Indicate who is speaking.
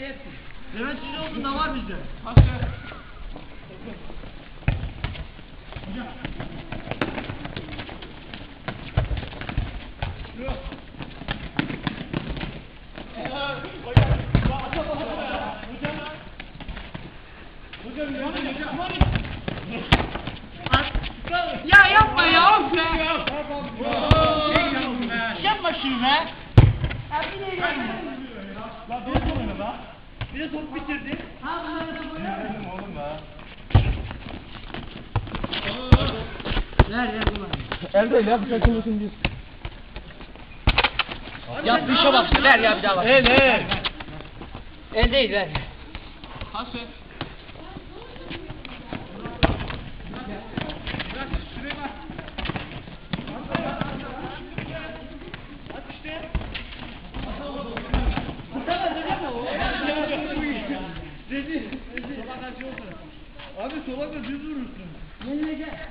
Speaker 1: hepsi. Levent sizin olsun da var bizde.
Speaker 2: Ya yapma ya of be.
Speaker 1: Yapma şunu be.
Speaker 2: Ya bir de yapma.
Speaker 1: La dur bunu la. Bir de top bitirdi.
Speaker 2: Ha bunları da koyalım.
Speaker 1: Dedim oğlum la.
Speaker 2: Ver ver bunu.
Speaker 3: El değil ya bıçak kimlisin biz.
Speaker 2: Yaptı işe bak. Ver ya bir daha bak.
Speaker 1: El el.
Speaker 2: El değil ver.
Speaker 1: Pas ver. Abi sola da düz vurursun.
Speaker 2: Yerine gel.